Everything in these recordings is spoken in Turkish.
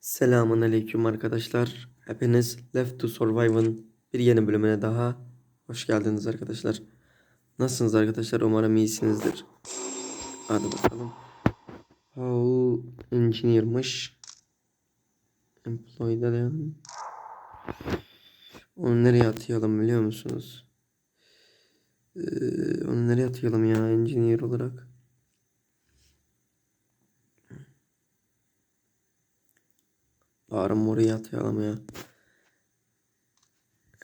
Selamun aleyküm arkadaşlar. Hepiniz Left to Survive'ın bir yeni bölümüne daha hoş geldiniz arkadaşlar. Nasılsınız arkadaşlar? Umarım iyisinizdir. Hadi bakalım. How engineer'mış. Employee'da da Onu nereye atayalım biliyor musunuz? Ee, onu nereye atayalım ya engineer olarak? Bağrım oraya ya.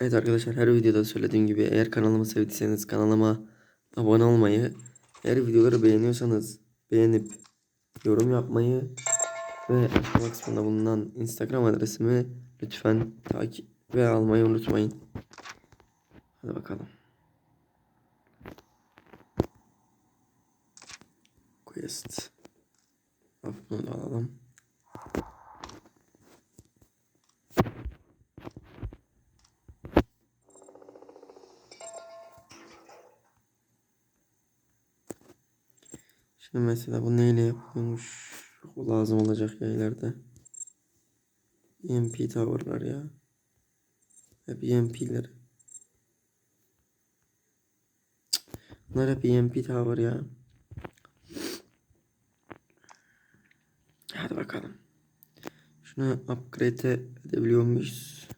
Evet arkadaşlar her videoda söylediğim gibi eğer kanalımı sevdiyseniz kanalıma abone olmayı, eğer videoları beğeniyorsanız beğenip yorum yapmayı ve açıklama kısmında bulunan Instagram adresimi lütfen takip ve almayı unutmayın. Hadi bakalım. Quest. Bunu da alalım. Şimdi mesela bu neyle yapılıyormuş? Bu lazım olacak ya ileride. EMP tower'lar ya. Hep EMP'ler. Bunlar hep EMP tower ya. Hadi bakalım. Şunu upgrade edebiliyor muyuz?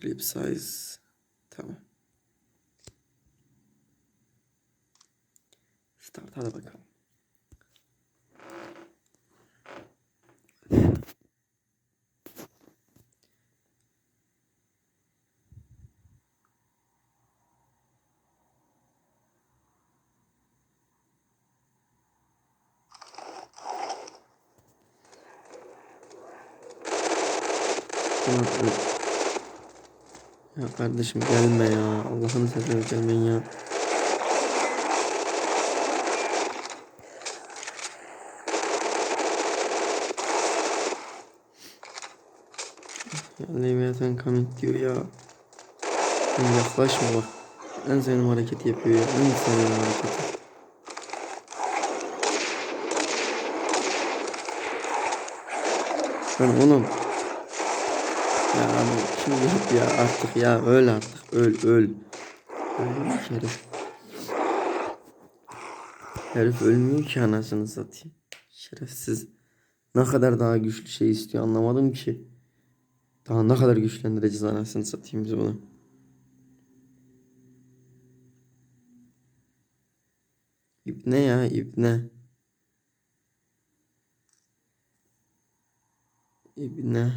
Clip size. Tamam. Hadi bakalım. Ya kardeşim gelme ya. Allah'ını seversen gelmeyin ya. Ya Leviathan coming diyor ya. Yaklaşma bak. En sevdiğim hareketi yapıyor ya. En sevdiğim hareketi. Ben oğlum. Ya abi şimdi yap ya artık ya öl artık öl öl. Ölmüş herif. Herif ölmüyor ki anasını satayım. Şerefsiz. Ne kadar daha güçlü şey istiyor anlamadım ki. Daha ne kadar güçlendireceğiz anasını satayım biz bunu. İbne ya ibne. İbne.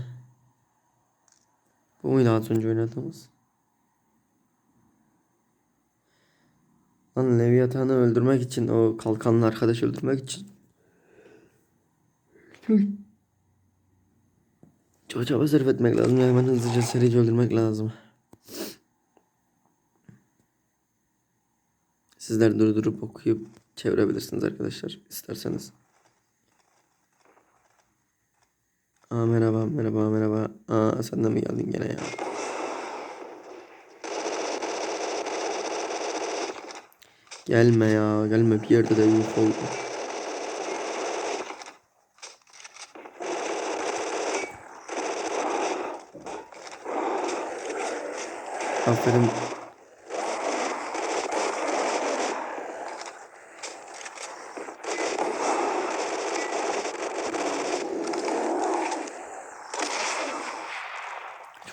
Bu muydu az önce oynadığımız? Lan Leviathan'ı öldürmek için o kalkanlı arkadaş öldürmek için. Çok çaba etmek lazım. Hemen hızlıca serici öldürmek lazım. Sizler durdurup okuyup çevirebilirsiniz arkadaşlar isterseniz. Aa merhaba merhaba merhaba. Aa sen de mi geldin gene ya? Gelme ya gelme bir yerde de yok oldu. Aferin.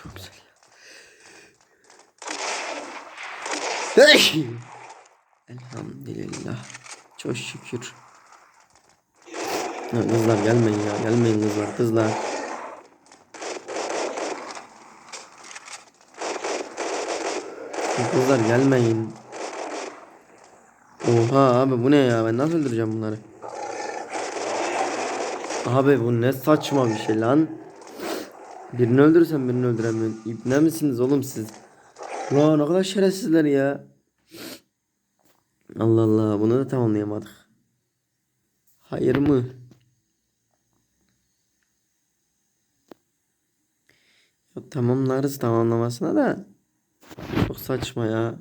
Çok güzel. Hey! Elhamdülillah. Çok şükür. Ya kızlar gelmeyin ya. Gelmeyin kızlar. Kızlar. Kızlar gelmeyin. Oha abi bu ne ya? Ben nasıl öldüreceğim bunları? Abi bu ne saçma bir şey lan. Birini öldürürsen birini öldüremiyorsun. İbne misiniz oğlum siz? Ulan ne kadar şerefsizler ya. Allah Allah bunu da tamamlayamadık. Hayır mı? Tamamlarız tamamlamasına da. Çok saçma ya.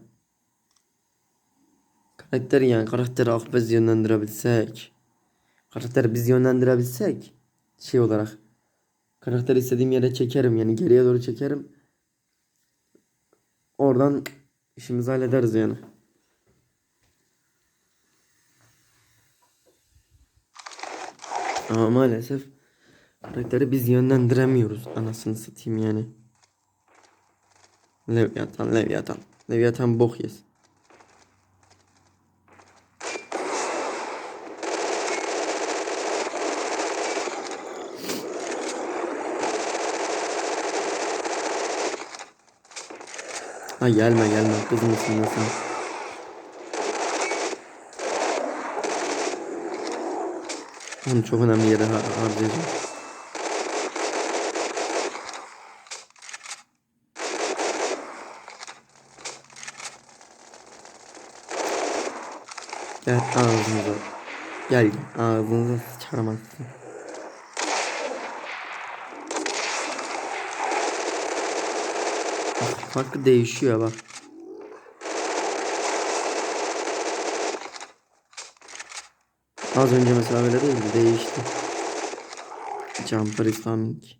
Karakter yani karakteri akbez yönlendirebilsek. karakteri biz yönlendirebilsek şey olarak karakteri istediğim yere çekerim yani geriye doğru çekerim. Oradan işimizi hallederiz yani. Ama maalesef karakteri biz yönlendiremiyoruz. Anasını satayım yani. Leviathan, Leviathan. Leviathan bok yes. Ha gelme gelme kız mısın nesin? Onu çok önemli yere har harcayacağım. Gel ağzınıza. Gel gel ağzınıza sıçramazsın. Hakkı değişiyor bak. Az önce mesela öyle değildi değişti. Jumper is coming.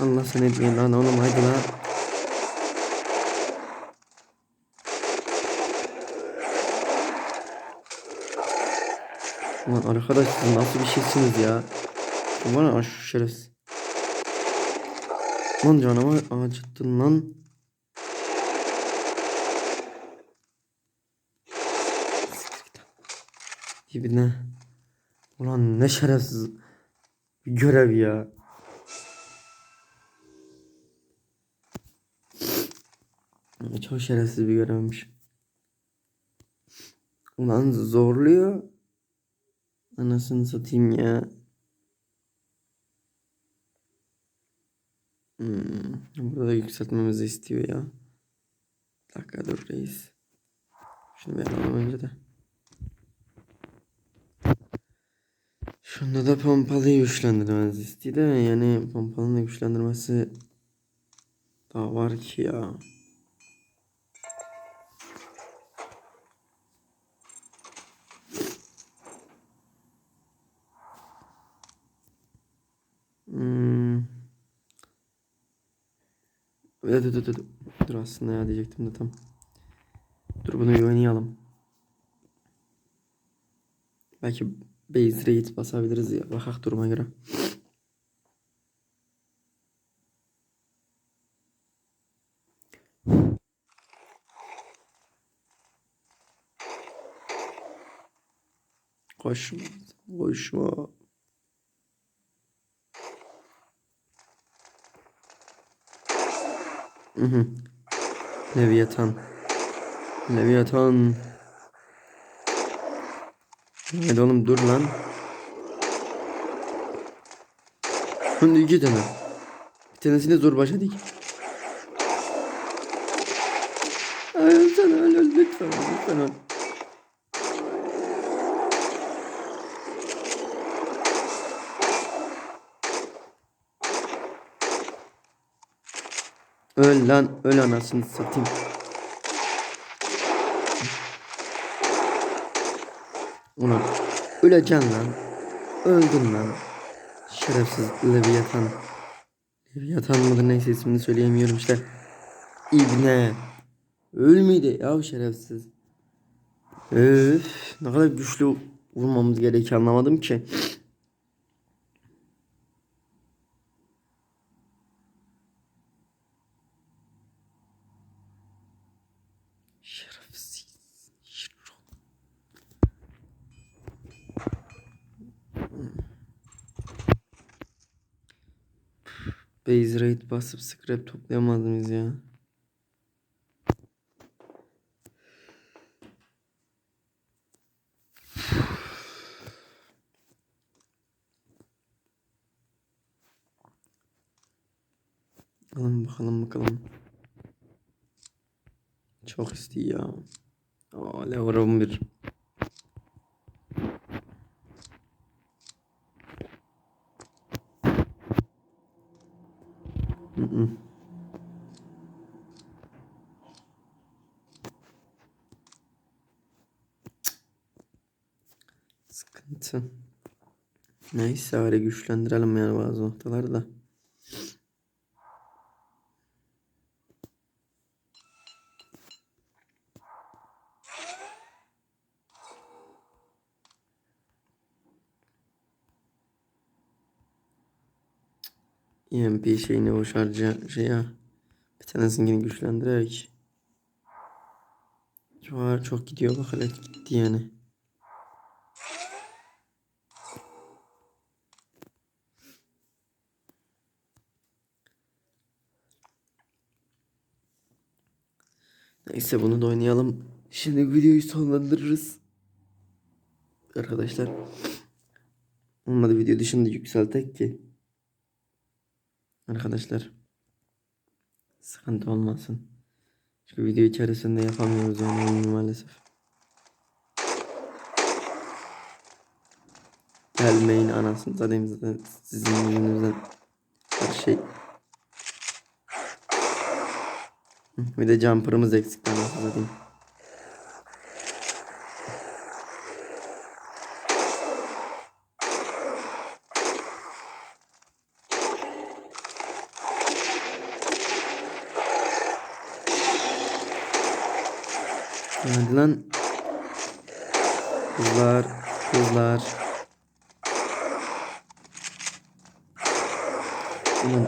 Allah seni etmeyin lan oğlum haydi lan. Ulan arkadaş siz nasıl bir şeysiniz ya? Bana aş şerefsiz. Lan canıma acıttın lan. Lan. Dibine. Ulan ne şerefsiz görev ya. Çok şerefsiz bir görevmiş. Ulan zorluyor. Anasını satayım ya. Hmm, burada da yükseltmemizi istiyor ya. Bir dakika dur reis. Şunu bir alalım önce de. Şunda da pompalıyı güçlendirmemizi istiyor da yani pompalının da güçlendirmesi daha var ki ya. Dur dur dur dur. Dur aslında ya diyecektim de tam. Dur bunu oynayalım. Belki base rate basabiliriz ya. Bakak duruma göre. Koşma. Koşma. Hı hı. Leviathan. Leviathan. Hadi oğlum dur lan. Şimdi iki tane. Bir tanesini zor başa dik. Ay sen öl öl lütfen lütfen öl. Öl lan öl anasını satayım. Ulan öleceksin lan. Öldün lan. Şerefsiz Leviathan. Leviathan mıdır neyse ismini söyleyemiyorum işte. İbne. Ölmeydi ya şerefsiz. Öf, ne kadar güçlü vurmamız gerekiyor anlamadım ki. Şerefsiz. Base rate basıp scrap toplayamaz mıyız ya? Bakalım bakalım bakalım çok istiyor ya. Aa, level 11. Mm-mm. Sıkıntı. Neyse öyle güçlendirelim yani bazı noktalarda. EMP şeyini o şarjı şey ya. Bir tanesini güçlendirerek. Çok çok gidiyor bak hele gitti yani. Neyse bunu da oynayalım. Şimdi videoyu sonlandırırız. Arkadaşlar. Olmadı video dışında yükseltek ki. Arkadaşlar. Sıkıntı olmasın. Çünkü video içerisinde yapamıyoruz yani maalesef. Gelmeyin anasını satayım zaten sizin yüzünüzden her şey. Bir de jumper'ımız eksik anasını satayım. Hadi lan. Kızlar, kızlar. Ulan.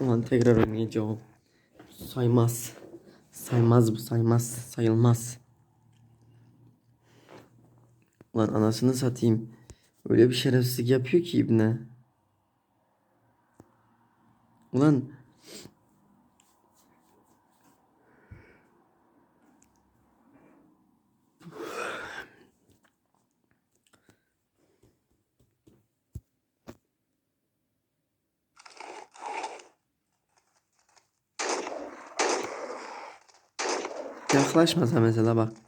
Ulan tekrar oynayacağım. Saymaz. Saymaz bu saymaz. Sayılmaz. Ulan anasını satayım. Öyle bir şerefsizlik yapıyor ki ibne. Ulan Yaklaşmasa mesela bak.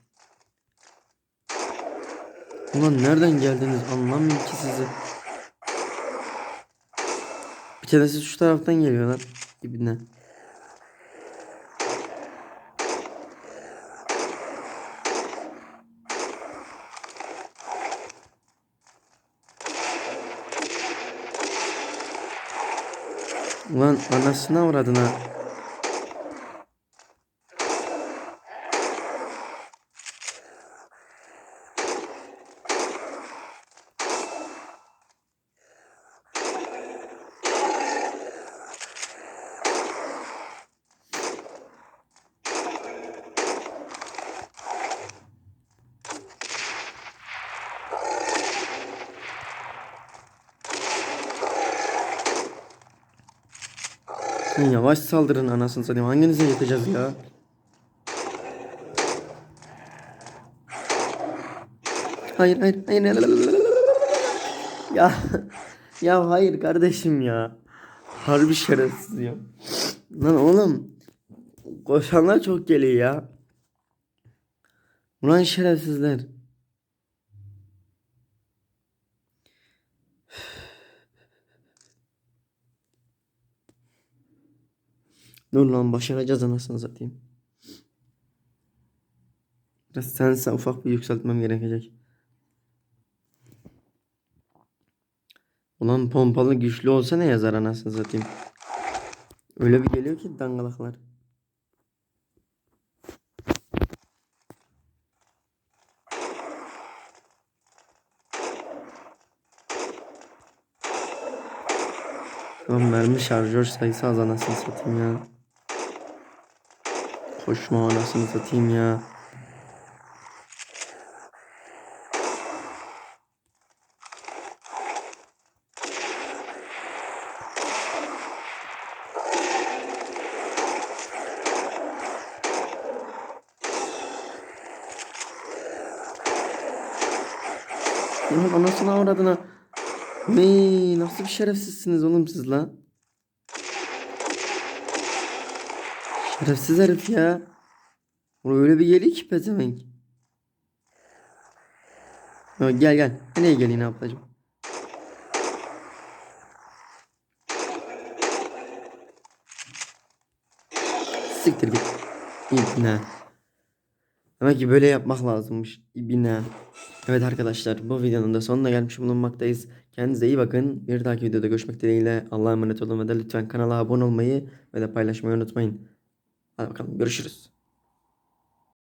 Ulan nereden geldiniz anlamıyorum ki sizi. Bir tanesi şu taraftan geliyorlar ibne. Ulan anasını avradına. Lan Yavaş saldırın anasını satayım. Hanginize yeteceğiz ya? Hayır hayır. hayır. Ya ya hayır kardeşim ya. Harbi şerefsiz ya. Lan oğlum. Koşanlar çok geliyor ya. Ulan şerefsizler. Dur lan başaracağız anasını satayım. Biraz sense ufak bir yükseltmem gerekecek. Ulan pompalı güçlü olsa ne yazar anasını satayım. Öyle bir geliyor ki dangalaklar. Lan mermi şarjör sayısı az anasını satayım ya. Koşma anasını satayım ya. Lan anasını avradına. Vey nasıl bir şerefsizsiniz oğlum siz lan. Şerefsiz herif ya. Bu öyle bir geliyor ki pezevenk. Ya gel gel. Nereye geleyim ablacığım? Siktir git. İbne. Demek ki böyle yapmak lazımmış. İbne. Evet arkadaşlar bu videonun da sonuna gelmiş bulunmaktayız. Kendinize iyi bakın. Bir dahaki videoda görüşmek dileğiyle. Allah'a emanet olun ve de lütfen kanala abone olmayı ve de paylaşmayı unutmayın. Hadi bakalım görüşürüz.